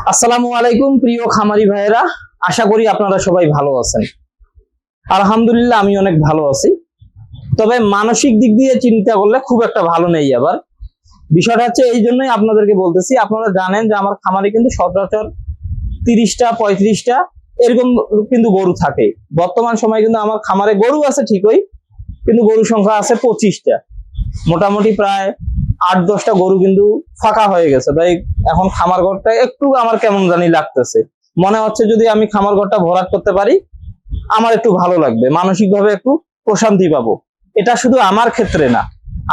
আসসালামু আলাইকুম, প্রিয় খামারি ভাইয়েরা। আশা করি আপনারা সবাই ভালো আছেন। আলহামদুলিল্লাহ, আমি অনেক ভালো আছি। তবে মানসিক দিক দিয়ে চিন্তা করলে খুব একটা ভালো নেই আবার। বিষয়টা হচ্ছে এই জন্যই আপনাদেরকে বলতেছি, আপনারা জানেন যে আমার খামারে কিন্তু সচরাচর তিরিশটা, পঁয়ত্রিশটা এরকম কিন্তু গরু থাকে। বর্তমান সময় কিন্তু আমার খামারে গরু আছে ঠিকই, কিন্তু গরু সংখ্যা আছে পঁচিশটা। মোটামুটি প্রায় আট, দশটা গরু কিন্তু ফাঁকা হয়ে গেছে। তাই এখন খামার ঘরটা একটু আমার কেমন জানি লাগতেছে। মনে হচ্ছে যদি আমি খামার ঘরটা ভরাট করতে পারি, আমার একটু ভালো লাগবে। মানসিক ভাবে একটু প্রশান্তি পাবো। এটা শুধু আমার ক্ষেত্রে না,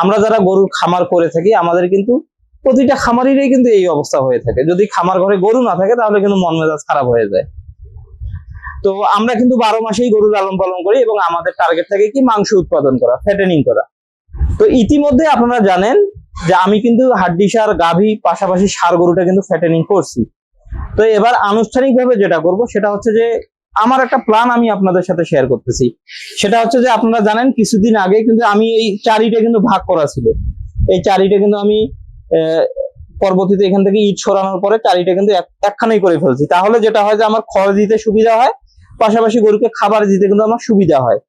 আমরা যারা গরুর খামার করে থাকি, আমাদের কিন্তু প্রতিটা খামারিরই কিন্তু এই অবস্থা হয়ে থাকে। যদি খামার ঘরে গরু না থাকে, তাহলে কিন্তু মন মেজাজ খারাপ হয়ে যায়। তো আমরা কিন্তু বারো মাসেই গরু লালন পালন করি এবং আমাদের টার্গেট থাকে কি মাংস উৎপাদন করা ফ্যাটেনিং করা। তো ইতিমধ্যে আপনারা জানেন যে আমি কিন্তু হাড্ডি সার গাভী, পাশাপাশি সার গরুটা কিন্তু ফ্যাটেনিং করছি। তো এবার আনুষ্ঠানিকভাবে যেটা করব, সেটা হচ্ছে যে আমার একটা প্ল্যান আমি আপনাদের সাথে শেয়ার করতেছি। সেটা হচ্ছে যে আপনারা জানেন, কিছুদিন আগে কিন্তু আমি এই চারিটা কিন্তু ভাগ করা ছিল। এই চারিটা কিন্তু আমি পরবর্তীতে এখান থেকে ইট সরানোর পরে চারিটা কিন্তু এক- একখানেই করে ফেলছি। তাহলে যেটা হয় যে আমার খড় দিতে সুবিধা হয়, পাশাপাশি গরুকে খাবার দিতে কিন্তু আমার সুবিধা হয়।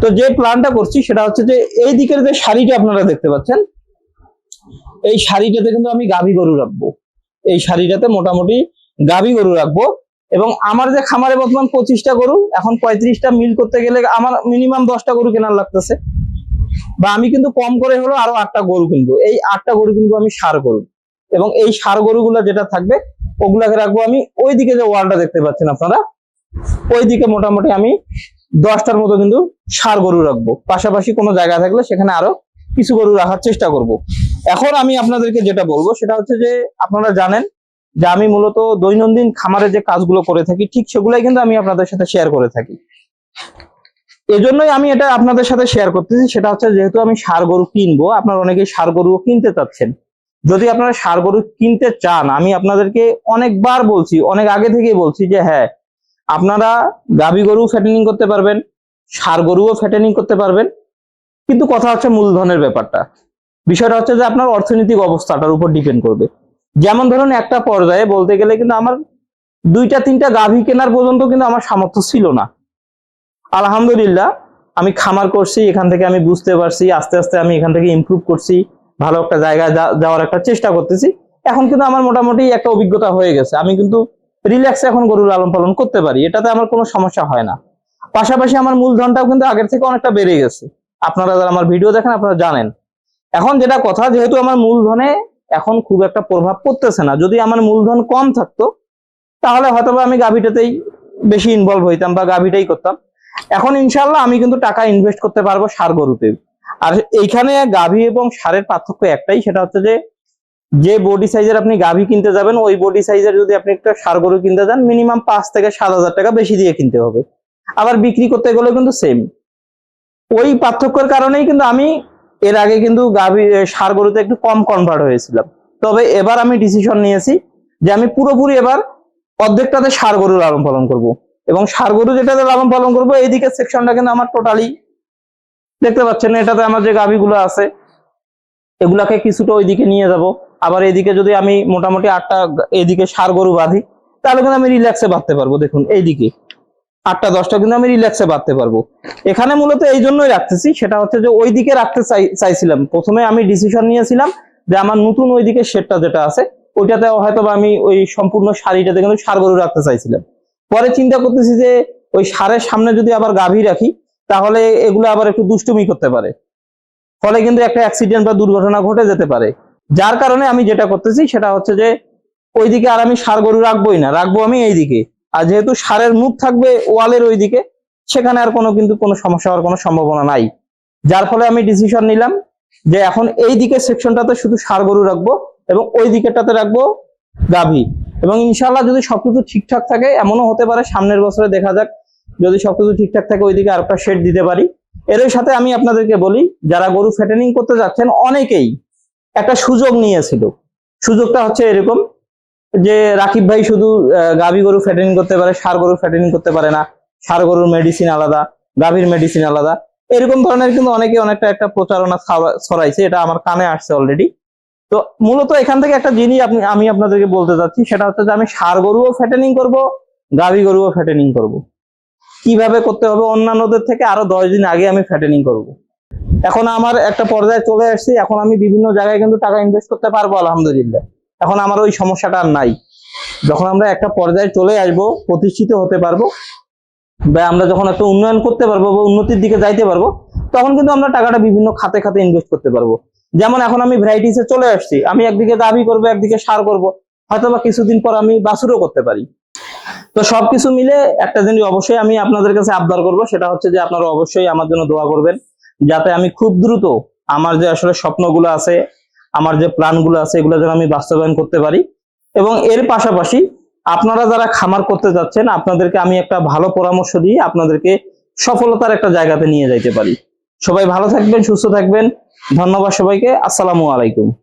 তো যে প্ল্যানটা করছি, সেটা হচ্ছে যে এই দিকের যে শাড়িটা আপনারা দেখতে পাচ্ছেন এই শাড়িটাতে কিন্তু আমি গাভী গরু রাখব। এই শাড়িটাতে মোটামুটি গাভী গরু রাখব এবং আমার যে খামারে বর্তমান পঁচিশটা গরু, এখন পঁয়ত্রিশটা মিল করতে গেলে আমার মিনিমাম দশটা গরু কেনার লাগতেছে। বা আমি কিন্তু কম করে হলো আরও আটটা গরু কিনবো। এই আটটা গরু কিনবো আমি সার গরু। এবং এই সার গরুগুলো যেটা থাকবে, ওগুলাকে রাখব আমি ওই দিকে যে ওয়ালটা দেখতে পাচ্ছেন আপনারা ওই দিকে মোটামুটি আমি দশটার মতো কিন্তু সার গরু রাখব। পাশাপাশি কোনো জায়গা থাকলে সেখানে আরও কিছু গরু রাখার চেষ্টা করব। এখন আমি আপনাদেরকে যেটা বলব, সেটা হচ্ছে যে আপনারা জানেন যে আমি মূলত দৈনন্দিন খামারে যে কাজগুলো করে থাকি, ঠিক সেগুলাই কিন্তু আমি আপনাদের সাথে শেয়ার করে থাকি। এজন্যই আমি এটা আপনাদের সাথে শেয়ার করতেছি, সেটা হচ্ছে যেহেতু আমি সার গরু কিনবো, আপনারা অনেকেই সার গরুও কিনতে চাচ্ছেন। যদি আপনারা সার গরু কিনতে চান, আমি আপনাদেরকে অনেকবার বলছি, অনেক আগে থেকেই বলছি যে হ্যাঁ আপনারা গাভী গরু ফ্যাটেনিং করতে পারবেন, সার গরুও ফ্যাটেনিং করতে পারবেন। কিন্তু কথা হচ্ছে মূলধনের ব্যাপারটা। বিষয়টা হচ্ছে যে আপনার অর্থনৈতিক অবস্থাটার উপর ডিপেন্ড করবে। যেমন ধরুন একটা পর্যায়ে বলতে গেলে কিন্তু আমার দুইটা তিনটা গাভী কেনার পর্যন্ত কিন্তু আমার সামর্থ্য ছিল না। আলহামদুলিল্লাহ, আমি খামার করছি, এখান থেকে আমি বুঝতে পারছি, আস্তে আস্তে আমি এখান থেকে ইমপ্রুভ করছি, ভালো একটা জায়গায় যাওয়ার একটা চেষ্টা করতেছি। এখন কিন্তু আমার মোটামুটি একটা অভিজ্ঞতা হয়ে গেছে। আমি কিন্তু রিল্যাক্সে এখন গরু লালন পালন করতে পারি, এটাতে আমার কোনো সমস্যা হয় না। পাশাপাশি আমার মূলধনটাও কিন্তু আগের থেকে অনেকটা বেড়ে গেছে। আপনারা যারা আমার ভিডিও দেখেন, আপনারা জানেন। এখন যেটা কথা, যেহেতু আমার মূলধনে এখন খুব একটা প্রভাব পড়তেছে না, যদি আমার মূলধন কম থাকতো, তাহলে হয়তো আমি গাভীটাতেই বেশি ইনভলভ হইতাম বা গাভীটাই করতাম। এখন ইনশাল্লাহ আমি কিন্তু টাকা ইনভেস্ট করতে পারব সার গরুতে। আর এইখানে গাভী এবং সারের পার্থক্য একটাই, সেটা হচ্ছে যে যে বডি সাইজের আপনি গাভী কিনতে যাবেন, ওই বডি সাইজের যদি আপনি একটা সার গরু কিনতে যান মিনিমাম পাঁচ থেকে সাত হাজার টাকা বেশি দিয়ে কিনতে হবে। আবার বিক্রি করতে গেলেও কিন্তু সেম ওই পার্থক্যের কারণেই কিন্তু আমি এর আগে কিন্তু গাভী সার গরুতে একটু কম কনভার্ট হয়েছিলাম তবে এবার আমি ডিসিশন নিয়েছি যে আমি পুরোপুরি এবার অর্ধেকটাতে সার গরু লালন পালন করব। এবং সার গরু যেটাতে লালন পালন করব এইদিকে সেকশনটা কিন্তু আমার টোটালি দেখতে পাচ্ছেন এটাতে আমার যে গাভীগুলো আছে, এগুলাকে কিছুটা ওইদিকে নিয়ে যাব। আবার এদিকে যদি আমি মোটামুটি আটটা, এদিকে সার গরু বাঁধি, তাহলে কিন্তু আমি রিল্যাক্সে বাঁধতে পারব। দেখুন, এইদিকে। আটটা, দশটা কিন্তু আমি রিল্যাক্সে বাঁধতে পারব। এখানে মূলত এই জন্যই রাখতেছি, সেটা হচ্ছে যে ওই দিকে রাখতে চাই, চাইছিলাম। প্রথমে আমি ডিসিশন নিয়েছিলাম যে আমার নতুন ওইদিকে শেডটা যেটা আছে ওইটাতে হয়তো আমি ওই সম্পূর্ণ শাড়িটাতে কিন্তু সার গরু রাখতে চাইছিলাম। পরে চিন্তা করতেছি যে ওই সারের সামনে যদি আবার গাভী রাখি, তাহলে এগুলো আবার একটু দুষ্টুমি করতে পারে। ফলে কিন্তু একটা অ্যাক্সিডেন্ট বা দুর্ঘটনা ঘটে যেতে পারে। যার কারণে আমি যেটা করতেছি, সেটা হচ্ছে যে ওইদিকে আর আমি সার গরু রাখবোই না, রাখব আমি এইদিকে। আর যেহেতু সারের মুখ থাকবে ওয়ালের ওইদিকে, সেখানে আর কোনো কিন্তু কোনো সমস্যা হওয়ার কোনো সম্ভাবনা নাই। যার ফলে আমি ডিসিশন নিলাম যে এখন এই দিকের সেকশনটাতে শুধু সার গরু রাখব এবং ওই দিকেরটাতে রাখব গাভী। এবং ইনশাল্লাহ যদি সবকিছু ঠিকঠাক থাকে, এমনও হতে পারে সামনের বছরে দেখা যাক যদি সবকিছু ঠিকঠাক থাকে ওইদিকে আর একটা শেড দিতে পারি। এর সাথে আমি আপনাদেরকে বলি, যারা গরু ফেটেনিং করতে যাচ্ছেন, অনেকেই একটা সুযোগ নিয়েছিল। সুযোগটা হচ্ছে এরকম যে রাকিব ভাই শুধু গাভী গরু ফ্যাটেনিং করতে পারে, সার গরু ফ্যাটেনিং করতে পারে না। সার গরুর মেডিসিন আলাদা, গাভীর মেডিসিন আলাদা। এরকম ধরনের কিন্তু অনেকে অনেকটা একটা প্রচারণা ছড়াইছে, এটা আমার কানে আসছে অলরেডি তো মূলত এখান থেকে একটা জিনিস আপনি আমি আপনাদেরকে বলতে চাচ্ছি, সেটা হচ্ছে যে আমি সার গরুও ফ্যাটেনিং করব, গাভী গরুও ফ্যাটেনিং করব। কীভাবে করতে হবে? অন্যান্যদের থেকে আরও দশ দিন আগে আমি ফ্যাটেনিং করব। এখন আমার একটা পর্যায়ে চলে আসছি এখন আমি বিভিন্ন জায়গায় কিন্তু টাকা ইনভেস্ট করতে পারব, আলহামদুলিল্লাহ। এখন আমার ওই সমস্যাটা আর নাই। যখন আমরা একটা পর্যায়ে চলে আসব, প্রতিষ্ঠিত হতে পারব, বা আমরা যখন একটা উন্নয়ন করতে পারব বা উন্নতির দিকে যাইতে পারব, তখন কিন্তু আমরা টাকাটা বিভিন্ন খাতে খাতে ইনভেস্ট করতে পারব। যেমন এখন আমি ভ্যারাইটিসে চলে আসছি, আমি একদিকে দাবি করব, একদিকে সার করব হয়তো বা কিছুদিন পর আমি বাসুরও করতে পারি। তো সবকিছু মিলে একটা জিনিস অবশ্যই আমি আপনাদের কাছে আবদার করব, সেটা হচ্ছে যে আপনারা অবশ্যই আমার জন্য দোয়া করবেন, যাতে আমি খুব দ্রুত আমার যে আসলে স্বপ্নগুলো আছে আমার যে প্ল্যানগুলো আছে এগুলো যেন আমি বাস্তবায়ন করতে পারি। এবং এর পাশাপাশি আপনারা যারা খামার করতে যাচ্ছেন, আপনাদেরকে আমি একটা ভালো পরামর্শ দিয়ে আপনাদেরকে সফলতার একটা জায়গাতে নিয়ে যাইতে পারি। সবাই ভালো থাকবেন, সুস্থ থাকবেন। ধন্যবাদ সবাইকে। আসসালামু আলাইকুম।